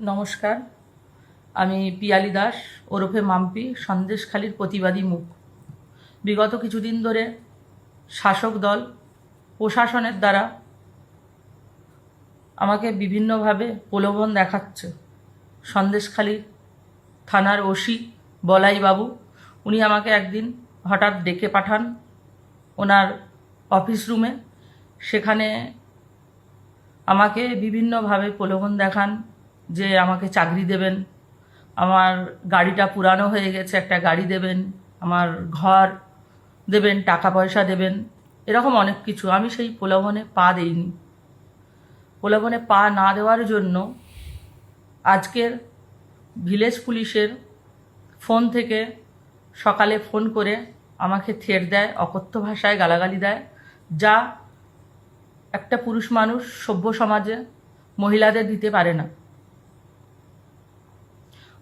নমস্কার। আমি পিয়ালি দাস, ওরফে মাম্পি, সন্দেশখালির প্রতিবাদী মুখ। বিগত কিছুদিন ধরে শাসক দল প্রশাসনের দ্বারা আমাকে বিভিন্নভাবে প্রলোভন দেখাচ্ছে। সন্দেশখালির থানার ওসি বলাই বাবু উনি আমাকে একদিন হঠাৎ ডেকে পাঠান ওনার অফিস রুমে। সেখানে আমাকে বিভিন্নভাবে প্রলোভন দেখান। যে আমাকে চাকরি দেবেন। আমার গাড়িটা পুরানো হয়ে গেছে, একটা গাড়ি দেবেন, আমার ঘর দেবেন, টাকা পয়সা দেবেন, এরকম অনেক কিছু। আমি সেই প্রলোভনে পা দেইনি। প্রলোভনে পা না দেওয়ার জন্য আজকের ভিলেজ পুলিশের ফোন থেকে সকালে ফোন করে আমাকে থের দেয়, অকথ্য ভাষায় গালাগালি দেয়, যা একটা পুরুষ মানুষ সভ্য সমাজে মহিলাদের দিতে পারে না।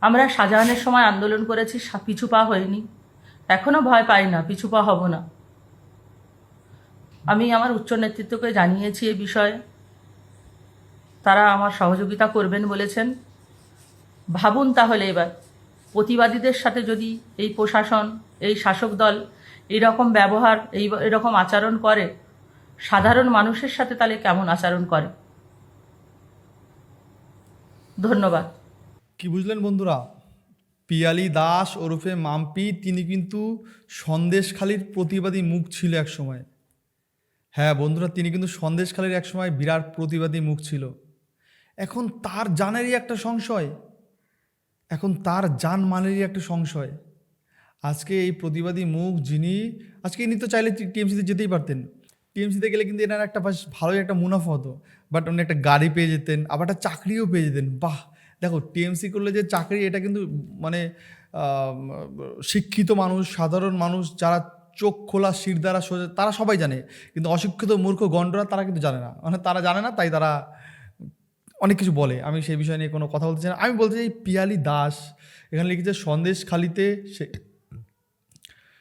আমরা শাহজাহানের সময় আন্দোলন করেছি পিছু পা হয়নি। এখনও ভয় পাই না, পিছু পা হব না। আমি আমার উচ্চ নেতৃত্বকে জানিয়েছি এ বিষয়ে। তারা আমার সহযোগিতা করবেন বলেছেন। ভাবুন তাহলে এবার, প্রতিবাদীদের সাথে যদি এই প্রশাসন, এই শাসক দল এইরকম ব্যবহার, এই এরকম আচরণ করে, সাধারণ মানুষের সাথে তাহলে কেমন আচরণ করে? ধন্যবাদ। কি বুঝলেন বন্ধুরা? পিয়ালি দাস ওরফে মাম্পি, তিনি কিন্তু সন্দেশখালির প্রতিবাদী মুখ ছিল এক সময় হ্যাঁ বন্ধুরা, তিনি কিন্তু সন্দেশখালির এক সময় বিরাট প্রতিবাদী মুখ ছিল। এখন তার জানেরই একটা সংশয়। এখন তার জান মানেরই একটা সংশয়। আজকে এই প্রতিবাদী মুখ যিনি, আজকে ইনি তো চাইলে টিএমসিতে যেতেই পারতেন। টিএমসিতে গেলে কিন্তু এনার একটা ভালোই একটা মুনাফা হতো। বাট উনি একটা গাড়ি পেয়ে যেতেন, আবার একটা চাকরিও পেয়ে যেতেন। বাহ! দেখো টিএমসি করলে যে চাকরি, এটা কিন্তু মানে শিক্ষিত মানুষ, সাধারণ মানুষ, যারা চোখ খোলা, শির দ্বারা সোজা, তারা সবাই জানে। কিন্তু অশিক্ষিত, মূর্খ, গণ্ডরা তারা কিন্তু জানে না। মানে তারা জানে না, তাই তারা অনেক কিছু বলে। আমি সেই বিষয় নিয়ে কোনো কথা বলতে চাই না। আমি বলতে চাই পিয়ালি দাস, এখানে লিখেছে, সন্দেশ খালিতে সে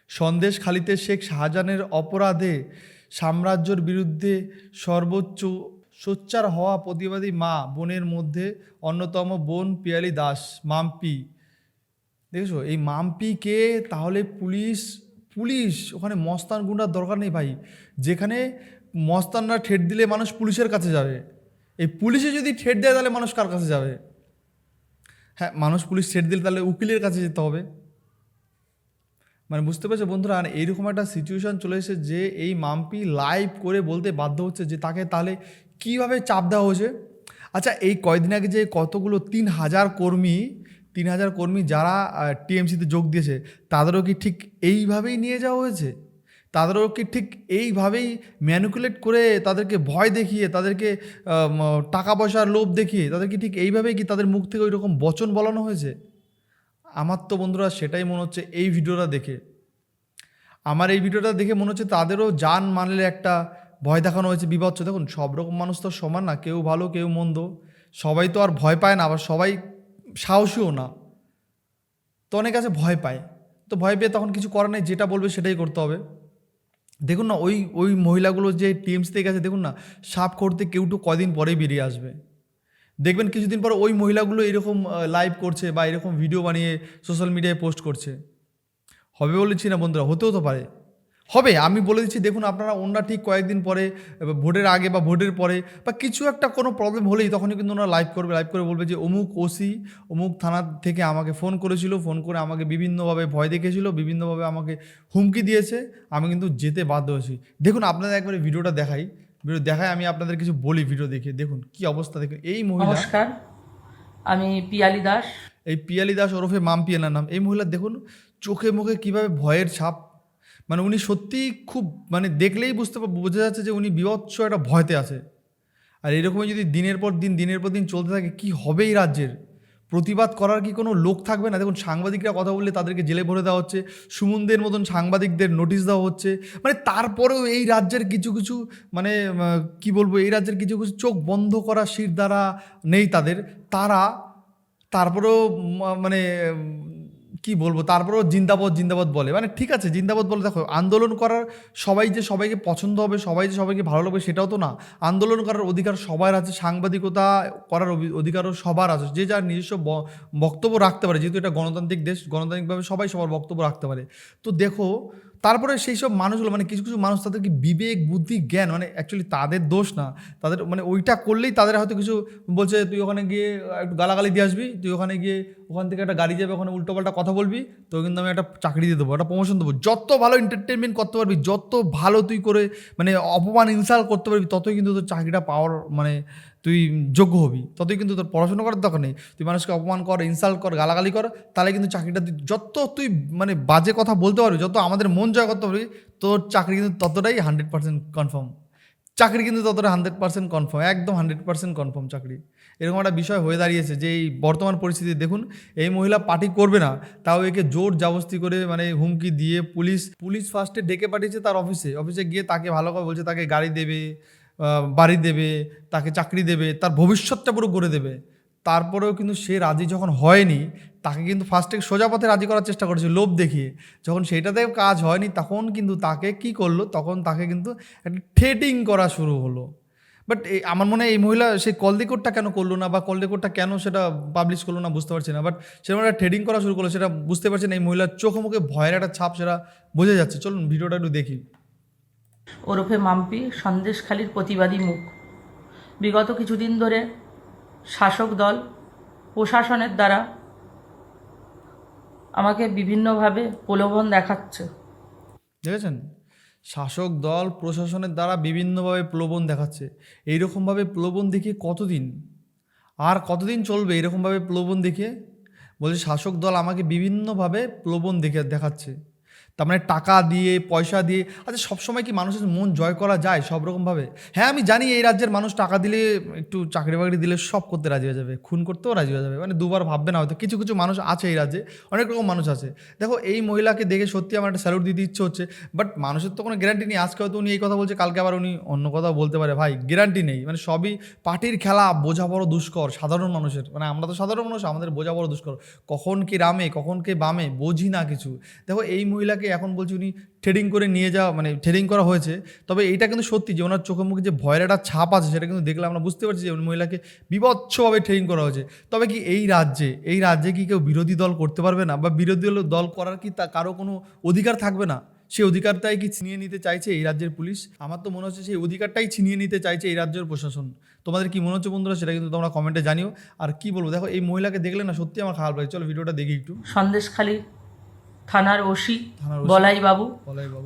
সন্দেশ খালিতে শেখ শাহজাহানের অপরাধে সাম্রাজ্যর বিরুদ্ধে সর্বোচ্চ সোচ্চার হওয়া প্রতিবাদী মা বোনের মধ্যে অন্যতম বোন পিয়ালি দাস, মাম্পি। দেখেছ? এই মাম্পিকে তাহলে পুলিশ পুলিশ, ওখানে মস্তান গুন্ডার দরকার নেই ভাই। যেখানে মস্তানরা ঠেট দিলে মানুষ পুলিশের কাছে যাবে। এই পুলিশে যদি ঠেট দেয় তাহলে মানুষ কার কাছে যাবে? হ্যাঁ মানুষ পুলিশ ঠেট দিলে তাহলে উকিলের কাছে যেতে হবে। মানে বুঝতে পারছ বন্ধুরা? আর এইরকম একটা সিচুয়েশন চলে এসেছে যে এই মাম্পি লাইভ করে বলতে বাধ্য হচ্ছে যে তাকে তাহলে কীভাবে চাপ দেওয়া হয়েছে? আচ্ছা এই কয়দিন আগে যে কতগুলো তিন হাজার কর্মী, তিন হাজার কর্মী যারা টিএমসিতে যোগ দিয়েছে, তাদেরও কি ঠিক এইভাবেই নিয়ে যাওয়া হয়েছে? তাদেরও কি ঠিক এইভাবেই ম্যানুকুলেট করে তাদেরকে ভয় দেখিয়ে, তাদেরকে টাকা পয়সার লোভ দেখিয়ে তাদেরকে ঠিক এইভাবেই কি তাদের মুখ থেকে ওই রকম বচন বলানো হয়েছে? আমার তো বন্ধুরা সেটাই মনে হচ্ছে এই ভিডিওটা দেখে। আমার এই ভিডিওটা দেখে মনে হচ্ছে তাদেরও জান মানলে একটা ভয় দেখানো হয়েছে, বিভৎস। দেখুন, সব রকম মানুষ তো সমান না, কেউ ভালো, কেউ মন্দ। সবাই তো আর ভয় পায় না, আবার সবাই সাহসীও না। তো অনেক আছে ভয় পায়। তো ভয় পেয়ে তখন কিছু করার নেই, যেটা বলবে সেটাই করতে হবে। দেখুন না, ওই ওই মহিলাগুলো যে টিমস থেকে গেছে, দেখুন না সাপ করতে কেউ তো কদিন পরেই বেরিয়ে আসবে। দেখবেন কিছুদিন পর ওই মহিলাগুলো এরকম লাইভ করছে বা এরকম ভিডিও বানিয়ে সোশ্যাল মিডিয়ায় পোস্ট করছে। হবে বলেছি না বন্ধুরা? হতেও তো পারে। হবে আমি বলে দিচ্ছি দেখুন আপনারা ওনারা ঠিক কয়েকদিন পরে ভোটের আগে বা ভোটের পরে বা কিছু একটা কোনো প্রবলেম হলেই তখনই কিন্তু ওনারা লাইভ করবে লাইভ করে বলবে যে অমুক ওসি অমুক থানা থেকে আমাকে ফোন করেছিল ফোন করে আমাকে বিভিন্নভাবে ভয় দেখেছিল বিভিন্নভাবে আমাকে হুমকি দিয়েছে আমি কিন্তু যেতে বাধ্য হয়েছি। দেখুন আপনাদের একবারে ভিডিওটা দেখাই ভিডিও দেখাই আমি আপনাদের কিছু বলি ভিডিও দেখে দেখুন কি অবস্থা দেখুন এই মহিলা নমস্কার আমি পিয়ালি দাস। এই পিয়ালি দাস ওরফে মাম্পি এনার নাম। এই মহিলা দেখুন চোখে মুখে কীভাবে ভয়ের ছাপ মানে উনি সত্যিই খুব মানে দেখলেই বুঝতে বোঝা যাচ্ছে যে উনি বিভৎস একটা ভয়তে আছে। আর এরকমই যদি দিনের পর দিন, দিনের পর দিন চলতে থাকে, কি হবে এই রাজ্যের? প্রতিবাদ করার কি কোনো লোক থাকবে না? দেখুন, সাংবাদিকরা কথা বললে তাদেরকে জেলে ভরে দেওয়া হচ্ছে, সুমনদের মতন সাংবাদিকদের নোটিশ দেওয়া হচ্ছে। মানে তারপরেও এই রাজ্যের কিছু কিছু মানে কি বলব, এই রাজ্যের কিছু কিছু চোখ বন্ধ করা শির দ্বারা নেই তাদের। তারা, তারপরেও মানে কি বলব? তারপরেও জিন্দাবাদ জিন্দাবাদ বলে। মানে ঠিক আছে, জিন্দাবাদ বলে দেখো, আন্দোলন করার সবাই যে সবাইকে পছন্দ হবে, সবাই যে সবাইকে ভালো লাগবে সেটাও তো না। আন্দোলন করার অধিকার সবার আছে, সাংবাদিকতা করার অধিকারও সবার আছে। যে যার নিজস্ব বক্তব্য রাখতে পারে, যেহেতু এটা গণতান্ত্রিক দেশ, গণতান্ত্রিকভাবে সবাই সবার বক্তব্য রাখতে পারে। তো দেখো তারপরে সেই সব মানুষগুলো মানে কিছু কিছু মানুষ তাদেরকে বিবেক, বুদ্ধি, জ্ঞান মানে অ্যাকচুয়ালি তাদের দোষ না। তাদের মানে ওইটা করলেই তাদের হয়তো কিছু বলছে, তুই ওখানে গিয়ে একটু গালাগালি দিয়ে আসবি, তুই ওখানে গিয়ে ওখান থেকে একটা গাড়ি যাবে, ওখানে উল্টোপাল্টা কথা বলবি তো কিন্তু আমি একটা চাকরি দিয়ে দেবো, একটা প্রমোশন দেবো। যত ভালো এন্টারটেনমেন্ট করতে পারবি, যত ভালো তুই করে মানে অপমান ইনসাল্ট করতে পারবি, ততই কিন্তু তোর চাকরিটা পাওয়ার মানে তুই যোগ্য হবি, ততই কিন্তু তোর পড়াশোনা করার দরকার নেই। তুই মানুষকে অপমান কর ইনসাল্ট কর, গালাগালি কর, তাহলে কিন্তু চাকরিটা যত তুই মানে বাজে কথা বলতে পারবি, যত আমাদের মন জয় করতে পারবি, তোর চাকরি কিন্তু ততটাই হান্ড্রেড পার্সেন্ট কনফার্ম চাকরি কিন্তু ততটা হান্ড্রেড পার্সেন্ট কনফার্ম একদম হান্ড্রেড পার্সেন্ট কনফার্ম চাকরি। এরকম একটা বিষয় হয়ে দাঁড়িয়েছে যে এই বর্তমান পরিস্থিতি, দেখুন, এই মহিলা পার্টি করবে না, তাও একে জোর জাবস্তি করে মানে হুমকি দিয়ে পুলিশ পুলিশ ফার্স্টে ডেকে পাঠিয়েছে তার অফিসে অফিসে গিয়ে তাকে ভালো করে বলছে, তাকে গাড়ি দেবে বাড়ি দেবে, তাকে চাকরি দেবে, তার ভবিষ্যৎটা পুরো গড়ে দেবে। তারপরেও কিন্তু সে রাজি যখন হয়নি, তাকে কিন্তু ফার্স্টে সোজা পথে রাজি করার চেষ্টা করেছে, লোভ দেখিয়ে। যখন সেটাতে কাজ হয়নি, তখন কিন্তু তাকে কি করল, তখন তাকে কিন্তু একটা থ্রেটিং করা শুরু হলো। বাট আমার মনে হয় এই মহিলা সেই কল রেকর্ডটা কেন করল না, বা কল রেকর্ডটা কেন সেটা পাবলিশ করল না, বুঝতে পারছি না। বাট সেরকম একটা ট্রেডিং করা শুরু করল, সেটা বুঝতে পারছি না, এই মহিলার চোখে মুখে ভয়ের একটা ছাপ সেটা বোঝা যাচ্ছে। চলুন, ভিডিওটা একটু দেখি। ওরফে মাম্পি সন্দেশখালির প্রতিবাদী মুখ। বিগত কিছুদিন ধরে শাসক দল প্রশাসনের দ্বারা আমাকে বিভিন্নভাবে প্রলোভন দেখাচ্ছে। দেখেছেন? শাসক দল প্রশাসনের দ্বারা বিভিন্নভাবে প্রলোভন দেখাচ্ছে। এইরকমভাবে প্রলোভন দেখিয়ে কতদিন? আর কতদিন চলবে এরকমভাবে প্রলোভন দেখিয়ে বলছে, শাসক দল আমাকে বিভিন্নভাবে প্রলোভন দেখে দেখাচ্ছে। তার মানে টাকা দিয়ে, পয়সা দিয়ে আচ্ছা সবসময় কি মানুষের মন জয় করা যায় সব রকমভাবে? হ্যাঁ আমি জানি এই রাজ্যের মানুষ টাকা দিলে, একটু চাকরি বাকরি দিলে সব করতে রাজি হয়ে যাবে। খুন করতেও রাজি হয়ে যাবে। মানে দুবার ভাববে না হয়তো। কিছু কিছু মানুষ আছে এই রাজ্যে। অনেক রকম মানুষ আছে। দেখো, এই মহিলাকে দেখে সত্যি আমার একটা স্যালুট দিতে ইচ্ছে হচ্ছে। বাট মানুষের তো কোনো গ্যারান্টি নেই। আজকে হয়তো উনি এই কথা বলছে, কালকে আবার উনি অন্য কথা বলতে পারে। ভাই গ্যারান্টি নেই। মানে সবই পার্টির খেলা, বোঝা বড় দুষ্কর, সাধারণ মানুষের। মানে আমরা তো সাধারণ মানুষ, আমাদের বোঝা বড় দুষ্কর। কখন কি রামে, কখন কে বামে, বুঝি না কিছু। দেখো, এই মহিলাকে এখন বলছি উনি ট্রেডিং করে নিয়ে যাওয়া মানে ট্রেডিং করা হয়েছে। তবে এটা কিন্তু সত্যি যে ওনার চোখে মুখে যে ভয়ের একটা ছাপ আছে, সেটা কিন্তু দেখলে আমরা বুঝতে পারছি যে ওই মহিলাকে বিভৎসভাবে ট্রেডিং করা হয়েছে। তবে কি এই রাজ্যে এই রাজ্যে কি কেউ বিরোধী দল করতে পারবে না? বা বিরোধী দল করার কি তা কারও কোনো অধিকার থাকবে না? সেই অধিকারটাই কি ছিনিয়ে নিতে চাইছে এই রাজ্যের পুলিশ? আমার তো মনে হচ্ছে সেই অধিকারটাই ছিনিয়ে নিতে চাইছে এই রাজ্যের প্রশাসন। তোমাদের কি মনে হচ্ছে বন্ধুরা? সেটা কিন্তু তোমরা কমেন্টে জানিও। আর কি বলব? দেখো, এই মহিলাকে দেখলে না সত্যি আমার খারাপ লাগে। চলো, ভিডিওটা দেখি একটু। সন্দেশখালী থানার ওসি বলাই বাবু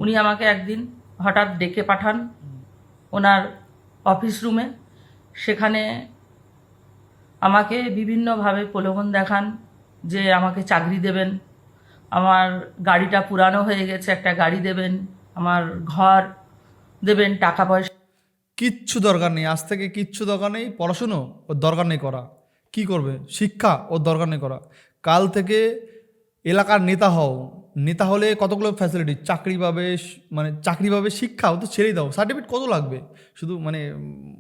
উনি আমাকে একদিন হঠাৎ ডেকে পাঠান ওনার অফিস রুমে। সেখানে আমাকে বিভিন্নভাবে প্রলোভন দেখান যে আমাকে চাকরি দেবেন। আমার গাড়িটা পুরানো হয়ে গেছে একটা গাড়ি দেবেন আমার ঘর দেবেন টাকা পয়সা। কিচ্ছু দরকার নেই আজ থেকে কিচ্ছু দরকার নেই পড়াশুনো ওর দরকার নেই করা। কি করবে? শিক্ষা ওর দরকার নেই করা। কাল থেকে এলাকার নেতা হও। নেতা হলে কতগুলো ফ্যাসিলিটি চাকরি পাবে মানে চাকরি পাবে, শিক্ষা, ও তো ছেড়েই দাও। সার্টিফিকেট কত লাগবে? শুধু মানে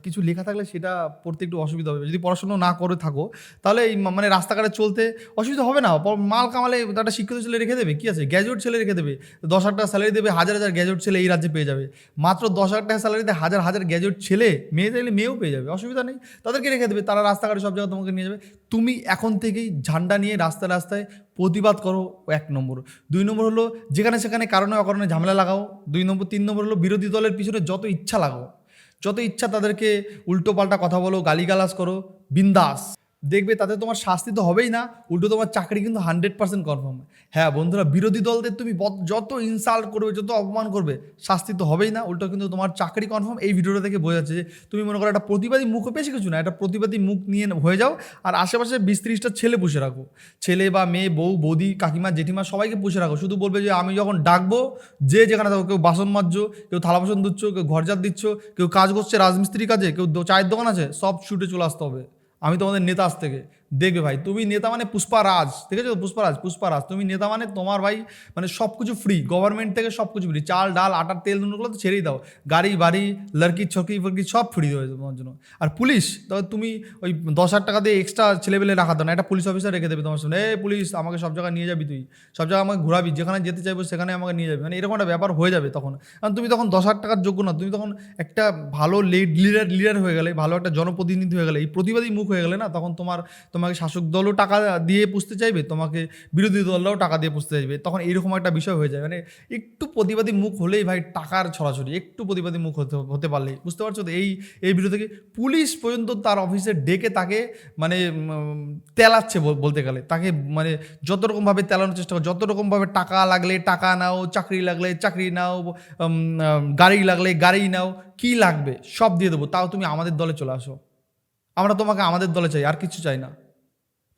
কিছু লেখা থাকলে সেটা পড়তে একটু অসুবিধা হবে। যদি পড়াশুনো না করে থাকো, তাহলে এই মানে রাস্তাঘাটে চলতে অসুবিধা হবে না। মাল কামালে একটা শিক্ষিত ছেলে রেখে দেবে, কি আছে? গ্র্যাজুয়েট ছেলে রেখে দেবে। দশ হাজার টাকা স্যালারি দেবে, হাজার হাজার গ্র্যাজুয়েট ছেলে এই রাজ্যে পেয়ে যাবে। মাত্র দশ হাজার টাকা স্যালারিতে হাজার হাজার গ্র্যাজুয়েট ছেলে, মেয়ে চাইলে মেয়েও পেয়ে যাবে, অসুবিধা নেই। তাদেরকে রেখে দেবে, তারা রাস্তাঘাটে সব জায়গায় তোমাকে নিয়ে যাবে। তুমি এখন থেকেই ঝান্ডা নিয়ে রাস্তায় রাস্তায় প্রতিবাদ করো এক নম্বর। দুই নম্বর হলো, যেখানে সেখানে কারণে অকারণে ঝামেলা লাগাও। দুই নম্বর, তিন নম্বর হলো, বিরোধী দলের পিছনে যত ইচ্ছা লাগাও। যত ইচ্ছা তাদেরকে উল্টো পাল্টা কথা বলো, গালিগালাজ করো, বিন্দাস। দেখবে তাতে তোমার শাস্তি তো হবেই না, উল্টো তোমার চাকরি কিন্তু হান্ড্রেড পার্সেন্ট কনফার্ম হ্যাঁ। বন্ধুরা, বিরোধী দলদের তুমি যত ইনসাল্ট করবে, যত অপমান করবে, শাস্তি তো হবেই না, উল্টো কিন্তু তোমার চাকরি কনফার্ম এই ভিডিওটা থেকে বোঝা যাচ্ছে যে তুমি মনে করো একটা প্রতিবাদী মুখ বেশি কিছু না, একটা প্রতিবাদী মুখ নিয়ে হয়ে যাও, আর আশেপাশে বিশ ত্রিশটা ছেলে পুষে রাখো। ছেলে বা মেয়ে, বউ, বৌদি, কাকিমা, জেঠিমা, সবাইকে পুষে রাখো। শুধু বলবে যে আমি যখন ডাকবো, যে যেখানে থাকো, কেউ বাসন মাজছো, কেউ থালা বাসন দিচ্ছ কেউ ঘরজাত দিচ্ছ, কেউ কাজ করছে, রাজমিস্ত্রির কাজে, কেউ চায়ের দোকান আছে, সব ছুটে চলে আসতে হবে। আমি তোমাদের নেতা আজ থেকে। দেখবে ভাই, তুমি নেতা মানে পুষ্পারাজ ঠিক আছে পুষ্পারাজ পুষ্পারাজ তুমি নেতা মানে তোমার ভাই মানে সব কিছু ফ্রি গভর্নমেন্ট থেকে সব কিছু ফ্রি চাল, ডাল আটার তেল নুনগুলো তো ছেড়েই দাও। গাড়ি, বাড়ি, লড়কি, ছকি ফড়কি সব ফ্রি যাবে তোমার জন্য। আর পুলিশ তবে তুমি ওই দশ হাজার টাকা দিয়ে এক্সট্রা ছেলেবেলে রাখা দাও, না একটা পুলিশ অফিসার রেখে দেবে তোমার সামনে। এই পুলিশ আমাকে সব জায়গায় নিয়ে যাবি তুই। সব জায়গায় আমাকে ঘোরাবি, যেখানে যেতে চাইব সেখানে আমাকে নিয়ে যাবে। মানে এরকম একটা ব্যাপার হয়ে যাবে তখন। কারণ তুমি তখন দশ হাজার টাকার যোগ্য না, তুমি তখন একটা ভালো লিডার লিডার হয়ে গেলে, ভালো একটা জনপ্রতিনিধি হয়ে গেলে, এই প্রতিবাদী মুখ হয়ে গেলে না, তখন তোমার তোমাকে শাসক দলও টাকা দিয়ে পুষতে চাইবে, তোমাকে বিরোধী দলরাও টাকা দিয়ে পুষতে চাইবে, তখন এরকম একটা বিষয় হয়ে যায়। মানে একটু প্রতিবাদী মুখ হলেই ভাই টাকার ছড়াছড়ি, একটু প্রতিবাদী মুখ হতে হতে পারলেই, বুঝতে পারছ তো? এই এই বিরুদ্ধে পুলিশ পর্যন্ত তার অফিসে ডেকে তাকে মানে তেলাচ্ছে বলতে গেলে। তাকে মানে যত রকমভাবে তেলানোর চেষ্টা করে, যত রকমভাবে টাকা লাগলে টাকা নাও, চাকরি লাগলে চাকরি নাও গাড়ি লাগলে গাড়ি নাও, কি লাগবে সব দিয়ে দেবো। তাও তুমি আমাদের দলে চলে আসো। আমরা তোমাকে আমাদের দলে চাই, আর কিছু চাই না।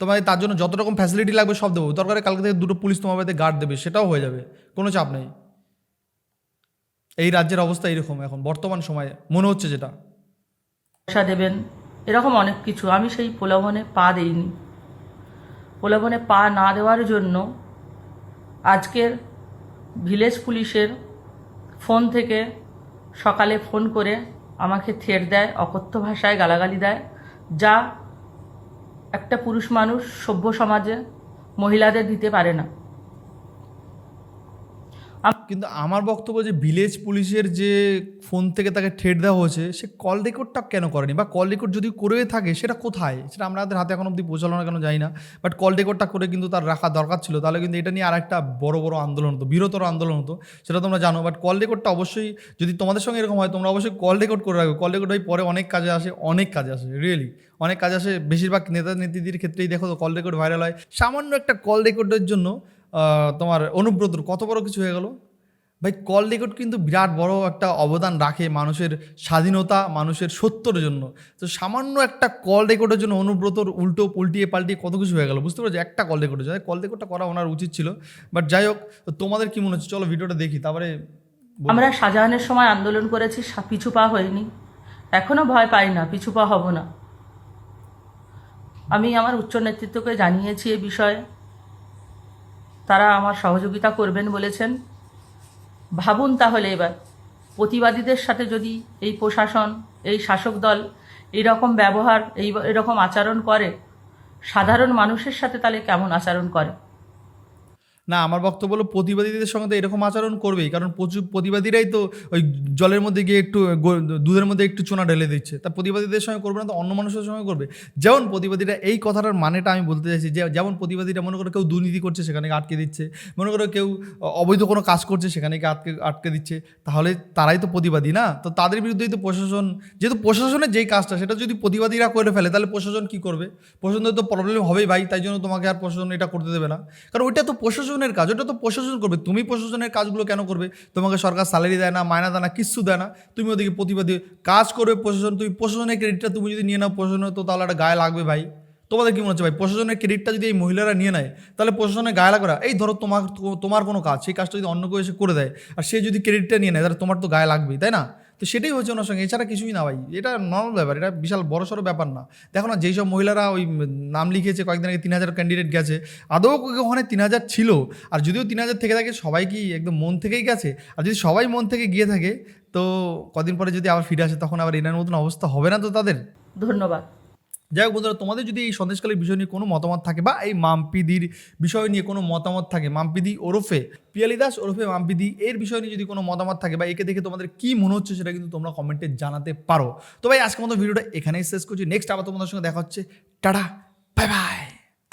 তোমাকে তার জন্য যত রকম ফ্যাসিলিটি লাগবে সব দেবো। দরকারে কালকে থেকে দুটো পুলিশ তোমার বাড়িতে গার্ড দেবে, সেটাও হয়ে যাবে, কোনো চাপ নেই। এই রাজ্যের অবস্থা এরকম এখন, বর্তমান সময়ে, মনে হচ্ছে যেটা। পয়সা দেবেন, এরকম অনেক কিছু, আমি সেই প্রলোভনে পা দেইনি। প্রলোভনে পা না দেওয়ার জন্য আজকের ভিলেজ পুলিশের ফোন থেকে সকালে ফোন করে আমাকে থ্রেট দেয়, অকথ্য ভাষায় গালাগালি দেয়, যা একটা পুরুষ মানুষ সভ্য সমাজে মহিলাদের দিতে পারে না। কিন্তু আমার বক্তব্য যে ভিলেজ পুলিশের যে ফোন থেকে তাকে ঠেট দেওয়া হয়েছে, সে কল রেকর্ডটা কেন করেনি? বা কল রেকর্ড যদি করে থাকে, সেটা কোথায়? সেটা আমাদের হাতে এখন অব্দি পৌঁছালো না কেন যাই না। বাট কল রেকর্ডটা করে কিন্তু তার রাখা দরকার ছিল। তাহলে কিন্তু এটা নিয়ে আর একটা বড় বড় আন্দোলন হতো, বৃহত্তর আন্দোলন হতো, সেটা তোমরা জানো। বাট কল রেকর্ডটা অবশ্যই যদি তোমাদের সঙ্গে এরকম হয়, তোমরা অবশ্যই কল রেকর্ড করে রাখবে কল রেকর্ড হয় পরে অনেক কাজে আসে, অনেক কাজে আসে রিয়েলি অনেক কাজে আসে। বেশিরভাগ নেতা নেত্রীদের ক্ষেত্রেই দেখো কল রেকর্ড ভাইরাল হয়। সামান্য একটা কল রেকর্ডের জন্য তোমার অনুব্রতর কত বড় কিছু হয়ে গেল? ভাই কল রেকর্ড কিন্তু বিরাট বড় একটা অবদান রাখে মানুষের স্বাধীনতা, মানুষের সত্যর জন্য। তো সামান্য একটা কল রেকর্ডের জন্য অনুব্রতর উল্টো উল্টিয়ে পাল্টিয়ে কত কিছু হয়ে গেল, বুঝতে পারছ? একটা কল রেকর্ডের জন্য কল রেকর্ডটা করা ওনার উচিত ছিল। বাট যাই হোক তোমাদের কি মনে হচ্ছে? চলো ভিডিওটা দেখি, তারপরে আমরা শাহজাহানের সময় আন্দোলন করেছি পিছু পা হয়নি। এখনও ভয় পাই না, পিছু পা হব না। আমি আমার উচ্চ নেতৃত্বকে জানিয়েছি এ বিষয়ে। তারা আমার সহযোগিতা করবেন বলেছেন। ভাবুন তাহলে এবার, প্রতিবাদীদের সাথে যদি এই প্রশাসন, এই শাসক দল এরকম ব্যবহার, এই, এরকম আচরণ করে, সাধারণ মানুষের সাথে তাহলে কেমন আচরণ করে? না, আমার বক্তব্য হলো প্রতিবাদীদের সঙ্গে তো এরকম আচরণ করবেই, কারণ প্রচুর প্রতিবাদীরাই তো ওই জলের মধ্যে গিয়ে একটু দুধের মধ্যে একটু চোনা ঢেলে দিচ্ছে। তা প্রতিবাদীদের সঙ্গে করবে না তো অন্য মানুষের সঙ্গে করবে? যেমন প্রতিবাদীরা এই কথাটার মানেটা আমি বলতে চাইছি যে, যেমন প্রতিবাদীরা মনে করো কেউ দুর্নীতি করছে সেখানে আটকে দিচ্ছে, মনে করো কেউ অবৈধ কোনো কাজ করছে সেখানে আটকে আটকে দিচ্ছে, তাহলে তারাই তো প্রতিবাদী না? তো তাদের বিরুদ্ধেই তো প্রশাসন, যেহেতু প্রশাসনের যেই কাজটা, সেটা যদি প্রতিবাদীরা করে ফেলে, তাহলে প্রশাসন কি করবে? প্রশাসনের তো প্রবলেম হবেই ভাই, তাই জন্য তোমাকে আর প্রশাসন এটা করতে দেবে না। কারণ ওইটা তো প্রশাসনের কাজ, ওটা তো প্রশাসন করবে। তুমি প্রশাসনের কাজগুলো কেন করবে? তোমাকে সরকার স্যালারি দেয় না মায়না দেয় না, কিচ্ছু দেয় না। তুমি ওদিকে প্রতিবাদী কাজ করবে প্রশাসন, তুমি প্রশাসনের ক্রেডিটটা তুমি যদি নিয়ে নাও, প্রশাসনের তো তাহলে একটা গায়ে লাগবে ভাই। তোমাদের কি মনে হচ্ছে ভাই? প্রশাসনের ক্রেডিটটা যদি এই মহিলারা নিয়ে নেয়, তাহলে প্রশাসনের গায়ে লাগবে এই ধরো তোমার তোমার কোনো কাজ, সেই কাজটা যদি অন্য কেউ এসে করে দেয়, আর সে যদি ক্রেডিটটা নিয়ে নেয়, তাহলে তোমার তো গায়ে লাগবেই, তাই না? তো সেটাই হচ্ছে ওনার সঙ্গে। এছাড়া কিছুই না ভাই। এটা নর্মাল ব্যাপার, এটা বিশাল বড় সড়ো ব্যাপার না। দেখো না, যেই সব মহিলারা ওই নাম লিখিয়েছে কয়েকদিন আগে তিন হাজার ক্যান্ডিডেট গেছে, আদৌ ওখানে তিন হাজার ছিল? আর যদিও তিন হাজার থেকে থাকে, সবাই কি একদম মন থেকেই গেছে? আর যদি সবাই মন থেকে গিয়ে থাকে, তো কদিন পরে যদি আবার ফিরে আসে, তখন আবার এনার মতন অবস্থা হবে না তো তাদের? ধন্যবাদ। যাই হোক বন্ধুরা, তোমাদের যদি এই সন্দেশকালের বিষয় নিয়ে কোনো মতামত থাকে বা এই মাম্পিদির বিষয় নিয়ে কোনো মতামত থাকে, মাম্পিদি ওরফে পিয়ালি দাস ওরফে মাম্পিদি এর বিষয় নিয়ে যদি কোনো মতামত থাকে বা একে দেখে তোমাদের কী মনে হচ্ছে সেটা কিন্তু তোমরা কমেন্টে জানাতে পারো। তো ভাই, আজকের মতো ভিডিওটা এখানেই শেষ করছি। নেক্সট আবার তোমাদের সঙ্গে দেখা হচ্ছে। Tata, bye bye.